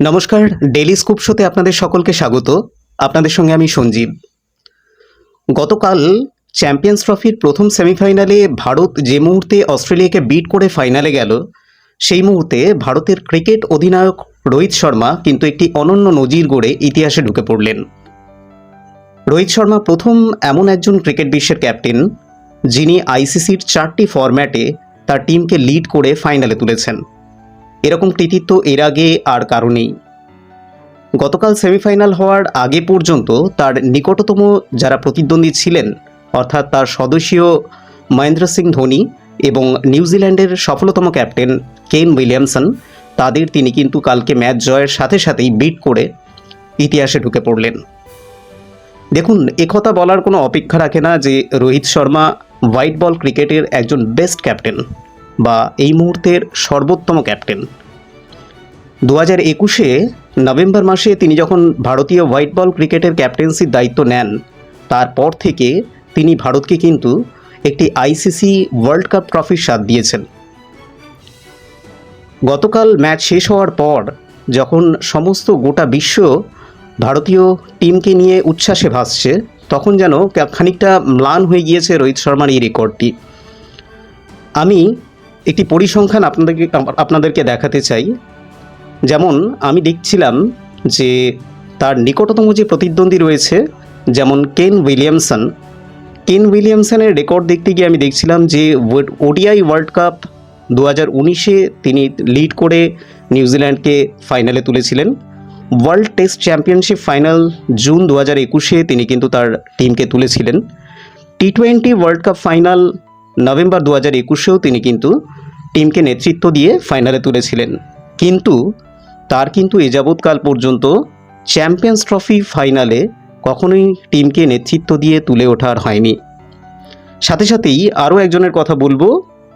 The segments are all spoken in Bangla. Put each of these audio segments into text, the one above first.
নমস্কার ডেলি স্কুপ শোতে আপনাদের সকলকে স্বাগত। আপনাদের সঙ্গে আমি সঞ্জীব। গতকাল চ্যাম্পিয়ন্স ট্রফির প্রথম সেমিফাইনালে ভারত যে মুহূর্তে অস্ট্রেলিয়াকে বিট করে ফাইনালে গেল, সেই মুহূর্তে ভারতের ক্রিকেট অধিনায়ক রোহিত শর্মা কিন্তু একটি অনন্য নজির গড়ে ইতিহাসে ঢুকে পড়লেন। রোহিত শর্মা প্রথম এমন একজন ক্রিকেট বিশ্বের ক্যাপ্টেন যিনি আইসিসির চারটি ফরম্যাটে তার টিমকে লিড করে ফাইনালে তুলেছেন। এরকম কৃতিত্ব এর আগে আর কারণেই গতকাল সেমিফাইনাল হওয়ার আগে পর্যন্ত তার নিকটতম যারা প্রতিদ্বন্দ্বী ছিলেন, অর্থাৎ তার সদস্যীয় মহেন্দ্র সিং ধোনি এবং নিউজিল্যান্ডের সফলতম ক্যাপ্টেন কেন উইলিয়ামসন, তাদের তিনি কিন্তু কালকে ম্যাচ জয়ের সাথে সাথেই বিট করে ইতিহাসে ঢুকে পড়লেন। দেখুন একথা বলার কোনো অপেক্ষা রাখে না যে রোহিত শর্মা হোয়াইট বল ক্রিকেটের একজন বেস্ট ক্যাপ্টেন। বা এই মুহূর্তের সর্বোত্তম ক্যাপ্টেন। দু হাজার একুশে নভেম্বর মাসে তিনি যখন ভারতীয় হোয়াইট বল ক্রিকেটের ক্যাপ্টেন্সির দায়িত্ব নেন, তারপর থেকে তিনি ভারতকে কিন্তু একটি আইসিসি ওয়ার্ল্ড কাপ ট্রফির স্বাদ দিয়েছেন। গতকাল ম্যাচ শেষ হওয়ার পর যখন সমস্ত গোটা বিশ্ব ভারতীয় টিমকে নিয়ে উচ্ছ্বাসে ভাসছে, তখন যেন খানিকটা ম্লান হয়ে গিয়েছে রোহিত শর্মার এই রেকর্ডটি। আমি একটি পরিসংখ্যান আপনাদেরকে আপনাদেরকে দেখাতে চাই। যেমন আমি দেখছিলাম যে তার নিকটতম যে প্রতিদ্বন্দ্বী রয়েছে, যেমন কেন উইলিয়ামসন। কেন উইলিয়ামসনের রেকর্ড দেখতে গিয়ে আমি দেখছিলাম যে ওডিআই ওয়ার্ল্ড কাপ দু হাজার উনিশে তিনি লিড করে নিউজিল্যান্ডকে ফাইনালে তুলেছিলেন। World test championship final June দু হাজার একুশে তিনি কিন্তু তার টিমকে তুলেছিলেন। T twenty world cup final November দু হাজার একুশেও তিনি কিন্তু টিমকে নেতৃত্ব দিয়ে ফাইনালে তুলেছিলেন। কিন্তু তার কিন্তু এ যাবৎকাল পর্যন্ত চ্যাম্পিয়ন্স ট্রফি ফাইনালে কখনোই টিমকে নেতৃত্ব দিয়ে তুলে ওঠার হয়নি। সাথে সাথেই আরও একজনের কথা বলব,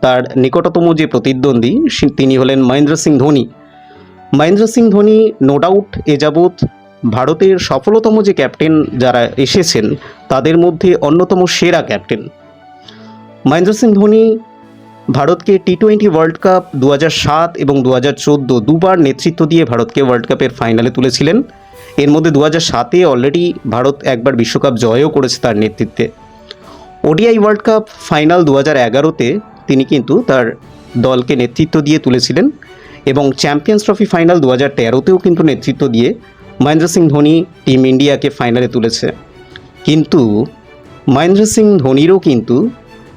তার নিকটতম যে প্রতিদ্বন্দ্বী তিনি হলেন মহেন্দ্র সিং ধোনি। মহেন্দ্র সিং ধোনি নো ডাউট এ যাবৎ ভারতের সফলতম যে ক্যাপ্টেন যারা এসেছেন, তাদের মধ্যে অন্যতম সেরা ক্যাপ্টেন। মহেন্দ্র সিং ধোনি ভারতকে টি টোয়েন্টি ওয়ার্ল্ড কাপ দু সাত এবং দু হাজার চোদ্দ দুবার নেতৃত্ব দিয়ে ভারতকে ওয়ার্ল্ড কাপের ফাইনালে তুলেছিলেন। এর মধ্যে দু হাজার সাতে অলরেডি ভারত একবার বিশ্বকাপ জয়ও করেছে তার নেতৃত্বে। ওডিআই ওয়ার্ল্ড কাপ ফাইনাল দু হাজার এগারোতে তিনি কিন্তু তার দলকে নেতৃত্ব দিয়ে তুলেছিলেন এবং চ্যাম্পিয়ন্স ট্রফি ফাইনাল দু হাজার তেরোতেও কিন্তু নেতৃত্ব দিয়ে মহেন্দ্র সিং ধোনি টিম ইন্ডিয়াকে ফাইনালে তুলেছে। কিন্তু মহেন্দ্র সিং ধোনিরও কিন্তু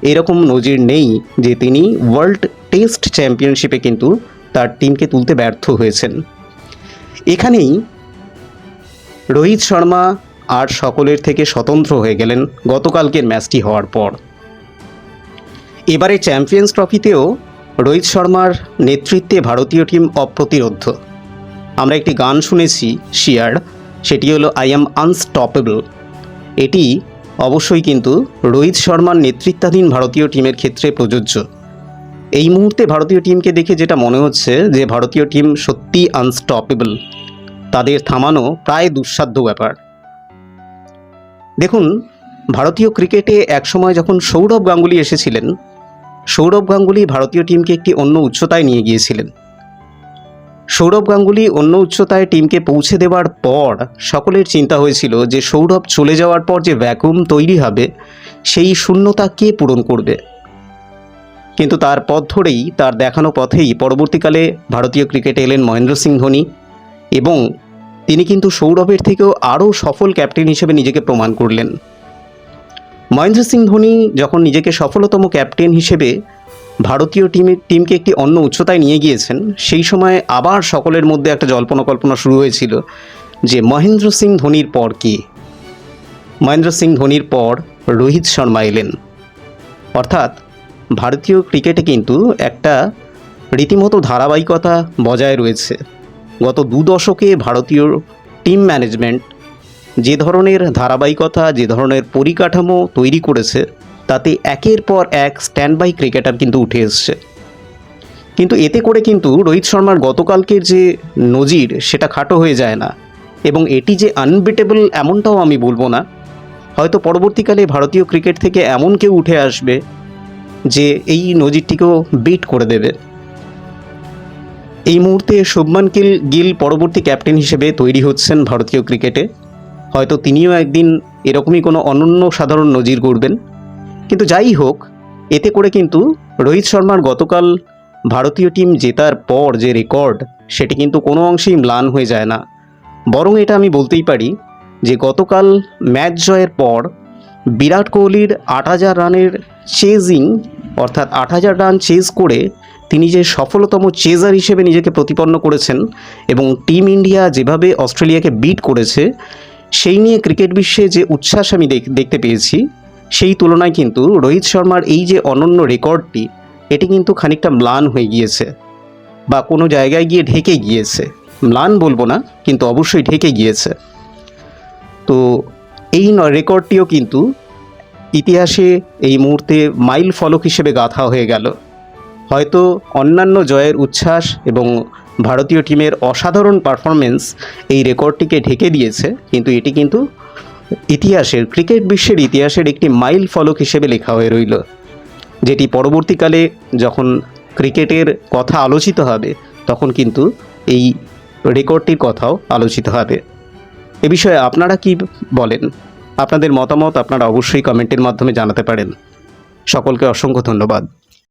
এরকম নজির নেই যে তিনি ওয়ার্ল্ড টেস্ট চ্যাম্পিয়নশিপে কিন্তু তার টিমকে তুলতে ব্যর্থ হয়েছেন। এখানেই রোহিত শর্মা আর সকলের থেকে স্বতন্ত্র হয়ে গেলেন গতকালকের ম্যাচটি হওয়ার পর। এবারে চ্যাম্পিয়ন্স ট্রফিতেও রোহিত শর্মার নেতৃত্বে ভারতীয় টিম অপ্রতিরোধ্য আমরা একটি গান শুনেছি শিয়ার সেটি হলো আই অ্যাম আনস্টপেবল এটি অবশ্যই কিন্তু রোহিত শর্মার নেতৃত্বাধীন ভারতীয় টিমের ক্ষেত্রে প্রযোজ্য। এই মুহূর্তে ভারতীয় টিমকে দেখে যেটা মনে হচ্ছে যে ভারতীয় টিম সত্যি আনস্টপেবল তাদের থামানো প্রায় দুঃসাধ্য ব্যাপার। দেখুন, ভারতীয় ক্রিকেটে একসময় যখন সৌরভ গাঙ্গুলি এসেছিলেন, সৌরভ গাঙ্গুলি ভারতীয় টিমকে একটি অন্য উচ্চতায় নিয়ে গিয়েছিলেন। সৌরভ গাঙ্গুলি অন্য উচ্চতায় টিমকে পৌঁছে দেওয়ার পর সকলের চিন্তা হয়েছিল যে সৌরভ চলে যাওয়ার পর যে ভ্যাকুম তৈরি হবে, সেই শূন্যতা কে পূরণ করবে? কিন্তু তার পথ ধরেই, তার দেখানো পথেই পরবর্তীকালে ভারতীয় ক্রিকেটে এলেন মহেন্দ্র সিং ধোনি এবং তিনি কিন্তু সৌরভের থেকেও আরও সফল ক্যাপ্টেন হিসেবে নিজেকে প্রমাণ করলেন। মহেন্দ্র সিং ধোনি যখন নিজেকে সফলতম ক্যাপ্টেন হিসেবে ভারতীয় টিমের টিমকে একটি অন্য উচ্চতায় নিয়ে গিয়েছেন। সেই সময় আবার সকলের মধ্যে একটা জল্পনা কল্পনা শুরু হয়েছিল যে মহেন্দ্র সিং ধোনির পর কে? মহেন্দ্র সিং ধোনির পর রোহিত শর্মা এলেন। অর্থাৎ ভারতীয় ক্রিকেটে কিন্তু একটা রীতিমতো ধারাবাহিকতা বজায় রয়েছে। গত দু দশকে ভারতীয় টিম ম্যানেজমেন্ট যে ধরনের ধারাবাহিকতা, যে ধরনের পরিকাঠামো তৈরি করেছে তাতে একের পর এক স্ট্যান্ড বাই ক্রিকেটার কিন্তু উঠে এসছে। কিন্তু এতে করে কিন্তু রোহিত শর্মার গতকালকের যে নজির, সেটা খাটো হয়ে যায় না এবং এটি যে আনবিটেবল এমনটাও আমি বলব না। হয়তো পরবর্তীকালে ভারতীয় ক্রিকেট থেকে এমন কেউ উঠে আসবে যে এই নজিরটিকেও বিট করে দেবে। এই মুহূর্তে শুভমান গিল গিল পরবর্তী ক্যাপ্টেন হিসেবে তৈরি হচ্ছেন ভারতীয় ক্রিকেটে হয়তো তিনিও একদিন এরকমই কোনো অনন্য সাধারণ নজির গড়বেন। কিন্তু যাই হোক, এতে করে কিন্তু রোহিত শর্মার গতকাল ভারতীয় টিম জেতার পর যে রেকর্ড সেটি কিন্তু কোনো অংশেই ম্লান হয়ে যায় না। বরং এটা আমি বলতেই পারি যে গতকাল ম্যাচ জয়ের পর বিরাট কোহলির আট হাজার রানের চেজিং অর্থাৎ আট হাজার রান চেজ করে তিনি যে সফলতম চেজার হিসেবে নিজেকে প্রতিপন্ন করেছেন এবং টিম ইন্ডিয়া যেভাবে অস্ট্রেলিয়াকে বিট করেছে, সেই নিয়ে ক্রিকেট বিশ্বে যে উচ্ছ্বাস আমি দেখতে পেয়েছি সেই তুলনায় কিন্তু রোহিত শর্মার এই যে অনন্য রেকর্ডটি, এটি কিন্তু খানিকটা ম্লান হয়ে গিয়েছে বা কোনো জায়গায় গিয়ে ঢেকে গিয়েছে। ম্লান বলব না, কিন্তু অবশ্যই ঢেকে গিয়েছে। তো এই রেকর্ডটিও কিন্তু ইতিহাসে এই মুহূর্তে মাইল ফলক হিসেবে গাঁথা হয়ে গেল। হয়তো অন্যান্য জয়ের উচ্ছ্বাস এবং ভারতীয় টিমের অসাধারণ পারফরমেন্স এই রেকর্ডটিকে ঢেকে দিয়েছে, কিন্তু এটি কিন্তু ইতিহাসের, ক্রিকেট বিশ্বের ইতিহাসের একটি মাইল ফলক হিসেবে লেখা হয়ে রইল, যেটি পরবর্তীকালে যখন ক্রিকেটের কথা আলোচিত হবে, তখন কিন্তু এই রেকর্ডটির কথাও আলোচিত হবে। এ বিষয়ে আপনারা কি বলেন? আপনাদের মতামত আপনারা অবশ্যই কমেন্টের মাধ্যমে জানাতে পারেন। সকলকে অসংখ্য ধন্যবাদ।